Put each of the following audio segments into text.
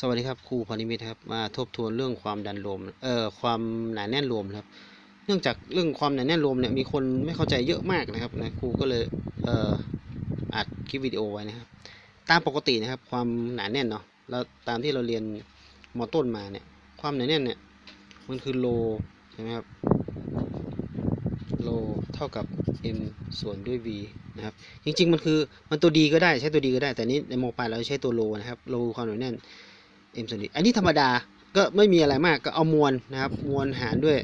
สวัสดีครับครูพนิมิตครับมาทบทวนเรื่องความดันลมเอ่อความหนาแน่นลมครับ เนื่องจากเรื่องความหนาแน่นลมเนี่ยมีคนไม่เข้าใจเยอะมากนะครับนะครูก็เลยเอ่ออัดคลิปวิดีโอไว้นะครับ ตามปกตินะครับ ความหนาแน่นเนาะแล้วตามที่เราเรียนมอต้นมาเนี่ย ความหนาแน่นเนี่ยมันคือโลใช่ไหมครับโลเท่ากับ m ส่วนด้วย v นะครับ จริงๆ มันคือมันตัวดีก็ได้ใช้ตัวดีก็ได้ แต่นี้ในโมปลายเราใช้ตัวโลนะครับโลความหนาแน่น m ส่วน d อันนี้ธรรมดาก็ไม่มีอะไรมากก็เอามวลนะครับ มวลหารด้วย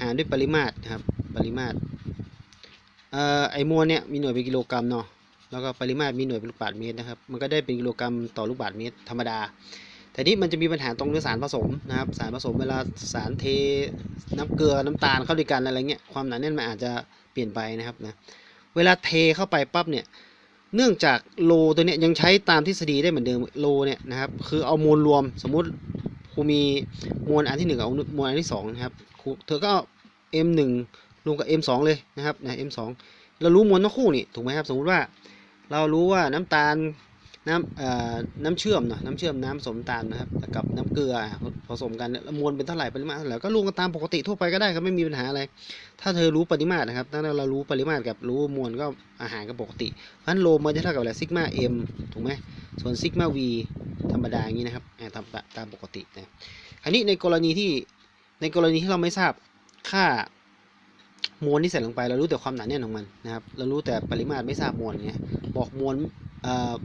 หารด้วยปริมาตรนะครับ ปริมาตรเอ่อไอมวลเนี่ยมีหน่วยเป็นกิโลกรัมเนาะแล้วก็ปริมาตรมีหน่วยเป็นลูกบาศก์เมตรนะครับ มันก็ได้เป็นกิโลกรัมต่อลูกบาศก์เมตรธรรมดา แต่นี้มันจะมีปัญหาตรงเรื่องสารผสมนะครับ สารผสมเวลาสารเทน้ำเกลือน้ำตาลเข้าด้วยกันอะไรเงี้ย ความหนาแน่นมันอาจจะเปลี่ยนไปนะครับนะ เวลาเทเข้าไปปั๊บเนี่ย เนื่องจากโลตัวเนี้ยยังใช้ตามทฤษฎีได้เหมือนเดิมโลเนี่ยนะครับคือเอามวลรวมสมมุติครูมีมวลอันที่หนึ่งกับมวลอันที่สองนะครับครูเธอก็เอา m หนึ่งรวมกับ m สองเลยนะครับนะ m สองเรารู้มวลทั้งคู่นี่ถูกไหมครับสมมุติว่าเรารู้ว่าน้ำตาล น้ำเอ่อน้ำเชื่อมเนาะน้ำเชื่อมน้ำผสมน้ำตาลนะครับกับน้ำเกลือผสมกันแล้วมวลเป็นเท่าไหร่ปริมาตรเท่าไหร่ก็รวมกันตามปกติทั่วไปก็ได้ครับไม่มีปัญหาอะไร ถ้าเธอรู้ปริมาตรนะครับถ้าเรารู้ปริมาตรกับรู้มวลก็อาหารก็ปกติเพราะฉะนั้นโลมันจะเท่ากับอะไรซิกมา m ถูกไหมส่วนซิกมา v ธรรมดาอย่างนี้นะครับตามตามปกตินะคราวนี้ในกรณีที่ในกรณีที่เราไม่ทราบค่ามวลที่ใส่ลงไปเรารู้แต่ความหนาแน่นของมันนะครับเรารู้แต่ปริมาตรไม่ทราบมวลเงี้ยบอกมวล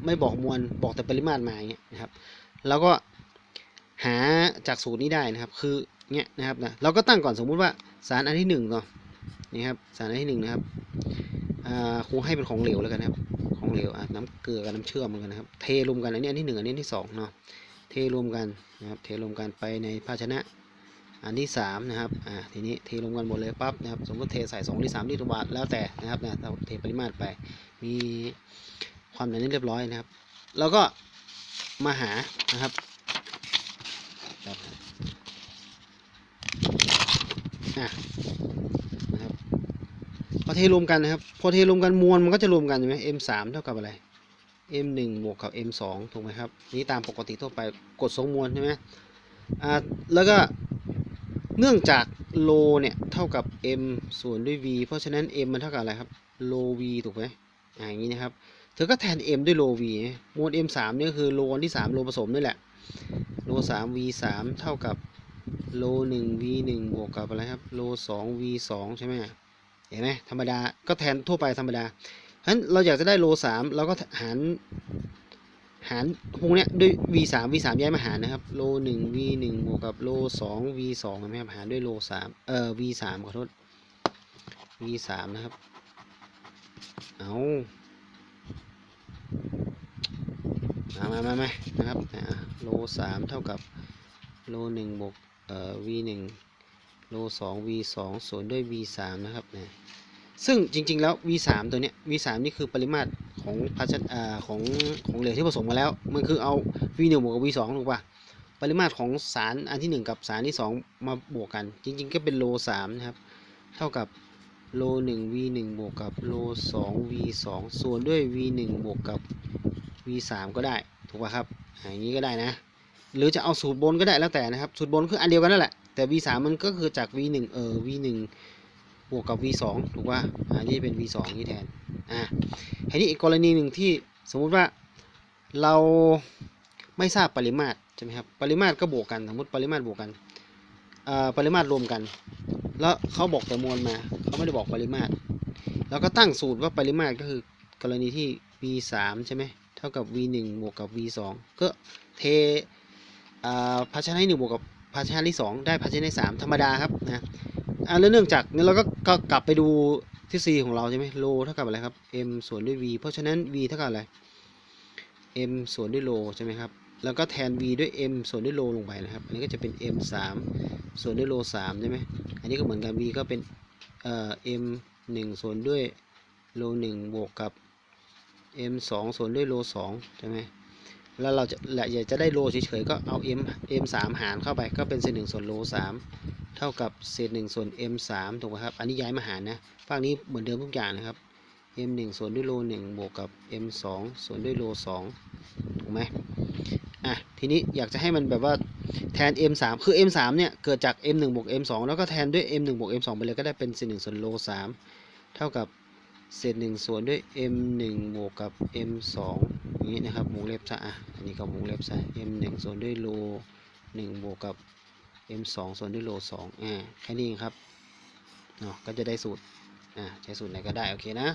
ไม่บอกมวลบอกแต่ปริมาตรมาอย่างเงี้ยนะครับแล้วก็หาจากสูตรนี้ได้นะครับ คือเงี้ยนะครับนะเราก็ตั้งก่อนสมมุติว่าสารอันที่หนึ่งเนาะนี่ครับสารอันที่หนึ่งนะครับครูให้เป็นของเหลวแล้วกันนะครับ ของเหลวน้ำเกลือกับน้ำเชื่อมเหมือนกันนะครับ เทรวมกันอันนี้อันที่หนึ่งอันนี้อันที่สองเนาะเทรวมกันนะครับ เทรวมกันไปในภาชนะ อันที่สามนะครับอ่าทีนี้เทรวมกันหมดเลยปั๊บนะครับ สมมติเทใส่สองลิตรสามลิตรบาทแล้วแต่นะครับนะเราเทปริมาตรไปมี ความหนาแน่นเรียบร้อยนะครับ แล้วก็มาหานะครับครับอะนะครับพอเทรวมกันนะครับ พอเทรวมกันมวลมันก็จะรวมกันใช่ไหม m สามเท่ากับอะไร m หนึ่งบวกกับ m สองถูกไหมครับ นี่ตามปกติทั่วไปกดทรงมวลใช่ไหมอ่าแล้วก็เนื่องจากโลเนี่ยเท่ากับ m ส่วนด้วย v เพราะฉะนั้น m มันเท่ากับอะไรครับโล v ถูกไหมอ่าอย่างนี้นะครับ เธอก็แทน m ด้วยโล v มวล m สามนี่ก็คือโลอันที่สามโลผสมนี่แหละ โลสาม v สามเท่ากับโลหนึ่ง v หนึ่งบวกกับอะไรครับ โลสอง v สองใช่ไหมเห็นไหมธรรมดา ก็แทนทั่วไปธรรมดาฉะนั้นเราอยากจะได้โลสามเราก็หารหารพวกเนี้ยด้วย v สาม v สามย้ายมาหารนะครับ โลหนึ่ง v หนึ่งบวกกับโลสอง v สองเห็นไหมครับ หารด้วยโลสามเอ่อ v สามขอโทษ v สามนะครับ เอา มามามามานะครับอ่าโลสามเท่ากับโลหนึ่งบวกเอ่อ v หนึ่งโลสอง v สองส่วนด้วย v สามนะครับนะซึ่งจริง ๆ แล้ว v สามตัวเนี้ย v สามนี่คือปริมาตรของภาชนะอ่าของของเหลวที่ผสมมาแล้ว มันคือเอา v หนึ่งบวกกับ v สองถูกป่ะปริมาตรของสารอันที่หนึ่งกับสารที่สองมาบวกกัน จริง ๆ ก็เป็นโลสามนะครับ เท่ากับ โลหนึ่ง v หนึ่งบวกกับโลสอง v สองส่วนด้วย v หนึ่งบวกกับ v สามก็ได้ ถูกป่ะครับ อย่างนี้ก็ได้นะ หรือจะเอาสูตรบนก็ได้แล้วแต่นะครับ สูตรบนคืออันเดียวกันนั่นแหละ แต่ v สามมันก็คือจาก v หนึ่งเออ v หนึ่งบวกกับ v สองถูกป่ะอ่านี่เป็น v สองนี่แทน อ่าทีนี้อีกกรณีหนึ่งที่สมมุติว่าเราไม่ทราบปริมาตรใช่ไหมครับ ปริมาตรก็บวกกัน สมมติปริมาตรบวกกันอ่าปริมาตรรวมกัน แล้วเขาบอกแต่มวลมา เขาไม่ได้บอกปริมาตรเราก็ตั้งสูตรว่าปริมาตรก็คือกรณีที่ v สามใช่ไหมเท่ากับ v หนึ่งบวกกับ v สองก็เทอ่าภาชนะที่หนึ่งบวกกับภาชนะที่สองได้ภาชนะที่สามธรรมดาครับนะอ่าแล้วเนื่องจากเนี่ยเราก็ก็กลับไปดูทฤษฎีของเราใช่ไหมโลเท่ากับอะไรครับ m ส่วนด้วย v เพราะฉะนั้น v เท่ากับอะไร m ส่วนด้วยโลใช่ไหมครับแล้วก็แทน v ด้วย m ส่วนด้วยโลลงไปนะครับ อันนี้ก็จะเป็น m สามส่วนด้วยโลสามใช่ไหมอันนี้ก็เหมือนกัน v ก็เป็น เอ่อ m หนึ่งส่วนด้วยโลหนึ่งบวกกับ m สองส่วนด้วยโลสองใช่ไหมแล้วเราจะและอยากจะได้โลเฉยๆก็เอา m m สามหารเข้าไปก็เป็นเศษหนึ่งส่วนโลสามเท่ากับเศษหนึ่งส่วน m สามถูกไหมครับ อันนี้ย้ายมาหารนะฝั่งนี้เหมือนเดิมทุกอย่างนะครับ m หนึ่งส่วนด้วยโลหนึ่งบวกกับ m สองส่วนด้วยโลสองถูกไหมอะทีนี้อยากจะให้มันแบบว่า แทน m 3 คือ m 3 เนี่ย เกิดจาก m 1 บวก m 2 แล้วก็แทนด้วย m 1 บวก m 2 ไปเลยก็ได้เป็นเศษ1ส่วนโล3เท่ากับเศษ1ส่วนด้วย m 1 บวกกับ m 2อย่างนี้นะครับวงเล็บซะอะอันนี้ก็วงเล็บซะ m 1 ส่วนด้วยโล1บวกกับ m 2 ส่วนด้วยโล2อ่าแค่นี้เองครับเนาะก็จะได้สูตรอ่าใช้สูตรไหนก็ได้ โอเคนะ